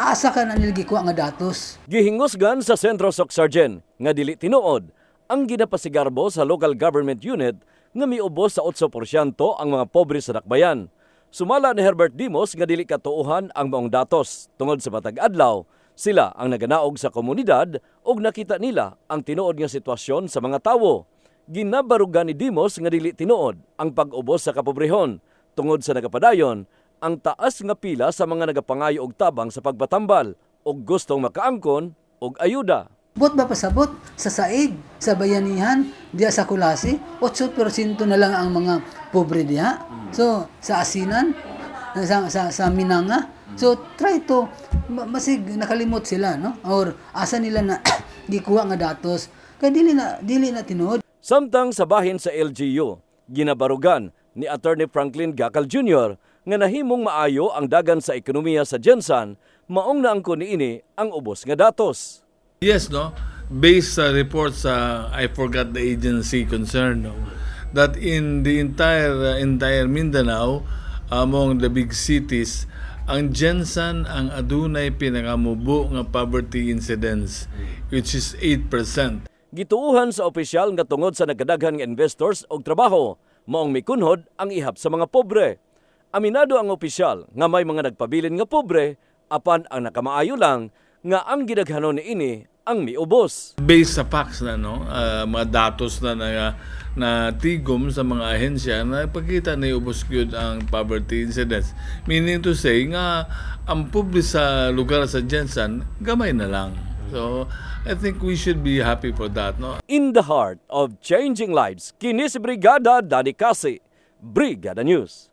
asa ka na nilgikuha nga datos. Gihingusgan sa Sentro Soc Sargen nga dili tinuod ang ginapasigarbo sa local government unit nga miubos sa 8% ang mga pobre sa dakbayan. Sumala ni Herbert Dimos nga dili katuuhan ang maong datos tungod sa matag adlaw sila ang naganaog sa komunidad ug nakita nila ang tinuod nga sitwasyon sa mga tawo. Ginabarugan ni Dimos nga dili tinuod ang pag-ubos sa kapobrehon tungod sa nagapadayon ang taas nga pila sa mga nagapangayo og tabang sa pagbatambal ug gustong makaangkon og ayuda. Bot ba pasabot sa saig, sa bayanihan, diya sa kulasi, 8% na lang ang mga pobre diha. So, sa asinan, sa, sa, sa minanga. So, try to, ma- masig nakalimot sila, no? Or asa nila na gikuha nga datos. Kaya dili na, dili na tinuod. Samtang sa bahin sa LGU, ginabarugan ni Attorney Franklin Gacal Jr. nga nahimong maayo ang dagan sa ekonomiya sa Jensan, maong naangkon niini ang ubos nga datos. Yes, no. Based sa report sa I forgot the agency concerned, no, that in the entire uh, entire Mindanao, among the big cities, ang Jensan ang adunay pinakamubo nga poverty incidence, which is 8%. Gituuhan sa opisyal nga tungod sa nagkadaghan nga investors og trabaho, maong mikunhod ang ihap sa mga pobre. Aminado ang opisyal nga may mga nagpabilin nga pobre, apan ang nakamaayo lang nga ang gidaghanon ni ini ang miubos. based sa facts na no ah, mga datos na na, na tigom sa mga ahensya na pagkita na ubos gyud ang poverty incidence meaning to say nga ang public sa lugar sa Jensen gamay na lang so I think we should be happy for that no In the heart of changing lives, kini si Brigada Dani Kasi, Brigada News.